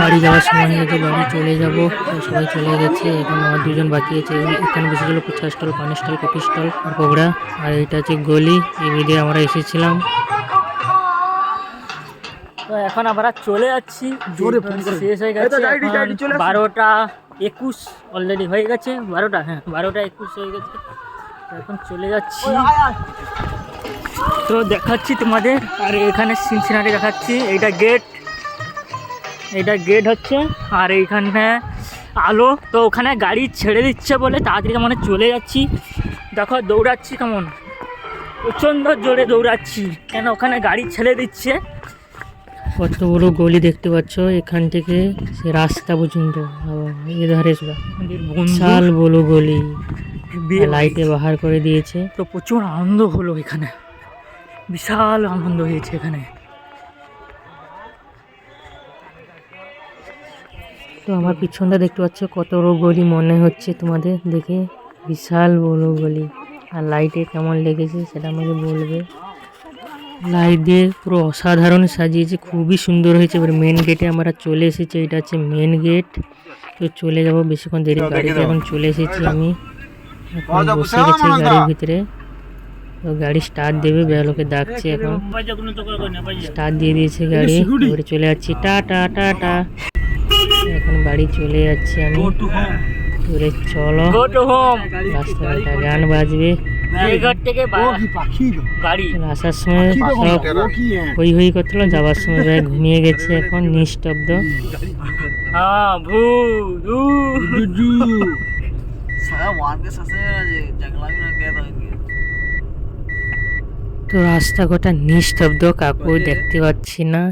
বাড়ি যাওয়ার সময় হয়ে গেছে বাড়ি চলে যাব। সবাই চলে গেছে এখন আমার দুজন বাকি আছে। এখানে বসেছিল ফুচকা স্টল পানি স্টল কফি স্টল আর পকোড়া আর এটা হচ্ছে গলি এই ভিডিও আমরা এসেছিলাম। তো এখন আমরা চলে যাচ্ছি। জোরে শেষ হয়ে গেছে বারোটা একুশ অলরেডি হয়ে গেছে। বারোটা হ্যাঁ বারোটা একুশ হয়ে গেছে। এখন চলে যাচ্ছি। তো দেখাচ্ছি তোমাদের। আর এখানে সিনসিনারি দেখাচ্ছি। এইটা গেট এটা গেট হচ্ছে আর এইখানে আলো তো ওখানে গাড়ি ছেড়ে দিচ্ছে বলে তাড়াতাড়ি মানে চলে যাচ্ছি। দেখো দৌড়াচ্ছি কেমন প্রচণ্ড জোরে দৌড়াচ্ছি। কেন ওখানে গাড়ি ছেড়ে দিচ্ছে? কত বড় গলি দেখতে পাচ্ছ এখান থেকে সে রাস্তা পর্যন্ত। এধারে বিশাল বড় গলি। লাইটে বাহার করে দিয়েছে। তো প্রচুর আনন্দ হলো এখানে। বিশাল আনন্দ হয়েছে এখানে। তো আমার পিছনটা দেখতে পাচ্ছ কত বড় গলি মনে হচ্ছে তোমাদের দেখে। বিশাল বড় গলি আর লাইটে কেমন লেগেছে সেটা আমাকে বলবে। লাইট দিয়ে পুরো অসাধারণ সাজিয়েছে খুবই সুন্দর হয়েছে। এবার মেন গেটে আমরা চলে এসেছি এটা হচ্ছে মেন গেট তো চলে যাব বেশিক্ষণ দেরি গাড়িতে এখন চলে এসেছি আমি। এখন বসে গেছি গাড়ির ভিতরে। তো গাড়ি স্টার্ট দেবে বেরোলোকে ডাকছে এখন। স্টার্ট দিয়ে দিয়েছে গাড়ি। এবারে চলে যাচ্ছি। টা টা টা টা। এখন বাড়ি চলে যাচ্ছি আমি। এবারে চলো। রাস্তাঘাটে গান বাজবে। বাড়ি। আসার সময় সব হই হই করছিল যাওয়ার সময় প্রায় ঘুমিয়ে গেছে এখন নিস্তব্ধ। হ্যাঁ তো রাস্তাঘাটটা নিস্তব্ধ কাকু দেখতে পাচ্ছি না।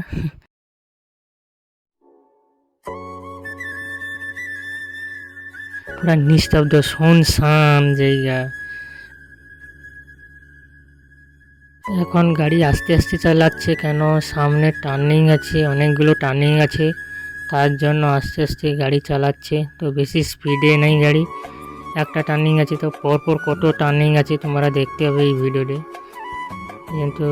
পুরা নিস্তব্ধ, শুনশান জায়গা। এখন গাড়ি আস্তে আস্তে চালাচ্ছে কেন? সামনে টার্নিং আছে, অনেকগুলো টার্নিং আছে। তার জন্য আস্তে আস্তে গাড়ি চালাচ্ছে। তো বেশি স্পিডে নেই গাড়ি। একটা টার্নিং আছে তো পরপর কত টার্নিং আছে তোমরা দেখতে হবে এই ভিডিওতে কিন্তু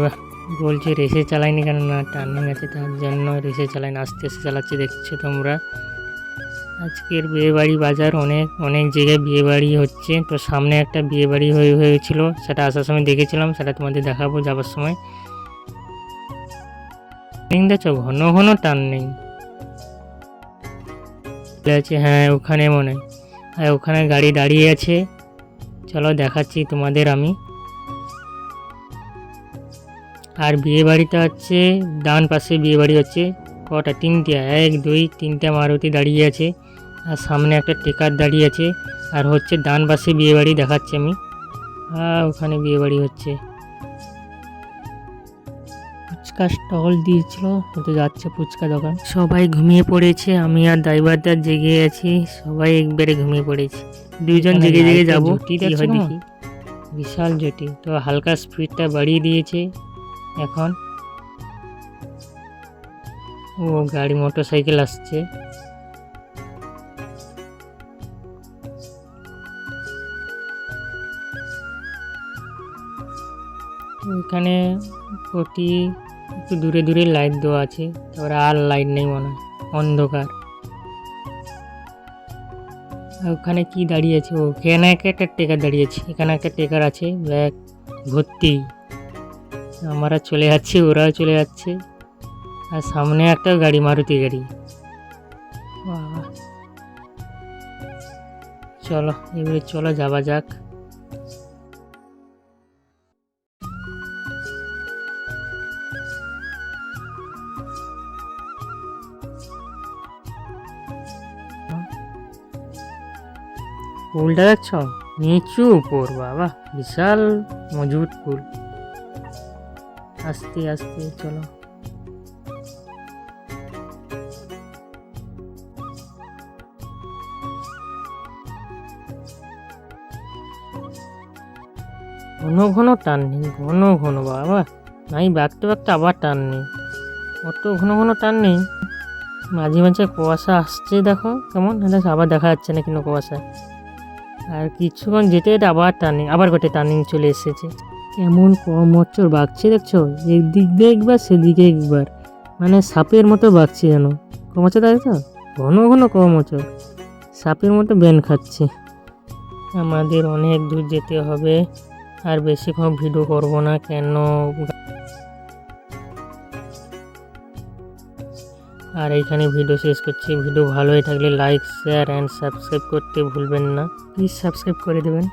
বলছে রেসে চালাইনি কেন? না টার্নিং আছে, তার জন্য রেসে চালাইনি আস্তে আস্তে চালাচ্ছে, দেখছ তোমরা? আজকের বিয়েবাড়ি বাজার অনেক অনেক জায়গায় বিয়েবাড়ি হচ্ছে। তো সামনে একটা বিয়েবাড়ি হয়ে, হয়েছিল, সেটা আসার সময় দেখেছিলাম, সেটা তোমাদের দেখাবো যাবার সময়। দেখছ, ঘন ঘন টান নেই। আছে হ্যাঁ ওখানে মনে হয়। ওখানে গাড়ি দাঁড়িয়ে আছে। চলো দেখাচ্ছি তোমাদের আমি। আর বিয়ে বাড়িটা হচ্ছে, ডান পাশে বিয়ে বাড়ি হচ্ছে। কটা? তিনটে। এক দুই তিনটে মারুতি দাঁড়িয়ে আছে। আর সামনে একটা টেকার দাঁড়িয়ে আছে। আর হচ্ছে ডান পাশে বিয়েবাড়ি দেখাচ্ছি আমি। আর ওখানে বিয়েবাড়ি হচ্ছে। ফুচকা স্টল দিয়েছিল। তো যাচ্ছে ফুচকা দোকান। সবাই ঘুমিয়ে পড়েছে। আমি আর ড্রাইভারদার জেগে আছি। সবাই একবারে ঘুমিয়ে পড়েছি। দুইজন জেগে জেগে যাব। দেখি। বিশাল জটি তো হালকা স্পিডটা বাড়িয়ে দিয়েছে। এখন ও, গাড়ি মোটর সাইকেল আসছে। এখানে প্রতি একটু দূরে দূরে লাইট দেওয়া আছে, তারপরে আর লাইট নেই মনে হয়, অন্ধকার। ওখানে কি দাঁড়িয়ে আছে? ও, এখানে একটা টেকার দাঁড়িয়ে আছে, এখানে একটা টেকার আছে, ব্যাগ, ভর্তি। আমরা চলে যাচ্ছি, ওরাও চলে যাচ্ছে। আর সামনে একটা গাড়ি মারুতি গাড়ি। চলো এবারে চলো যাওয়া যাক। ফুলটা দেখছ? নিচু উপর বাবা। বিশাল মজবুত ফুল। আস্তে আস্তে চলো। ঘন ঘন টান নেই ঘন ঘন, বাবা। নাই বাঁকতে বাঁকতে আবার টান নেই অত ঘন ঘন টান নেই মাঝে মাঝে কুয়াশা আসছে, দেখো কেমন। এটা আবার দেখা যাচ্ছে না কিন্তু কুয়াশা। আর কিছুক্ষণ যেতে যেতে আবার টার্নিং আবার গোটে টার্নিং চলে এসেছে। কেমন কম মচ্চর বাগছে, দেখছ? এদিক দিয়ে একবার, সেদিকে একবার। মানে সাপের মতো বাগছে যেন। কমচর তো? ঘন ঘন কমচর সাপের মতো বেন খাচ্ছে। আমাদের অনেক দূর যেতে হবে। আর বেশিক্ষণ ভিডিও করব না, কেন? আর এইখানে ভিডিও শেষ করছি। ভিডিও ভালোই থাকলে লাইক শেয়ার অ্যান্ড সাবস্ক্রাইব করতে ভুলবেন না। প্লিজ সাবস্ক্রাইব করে দেবেন।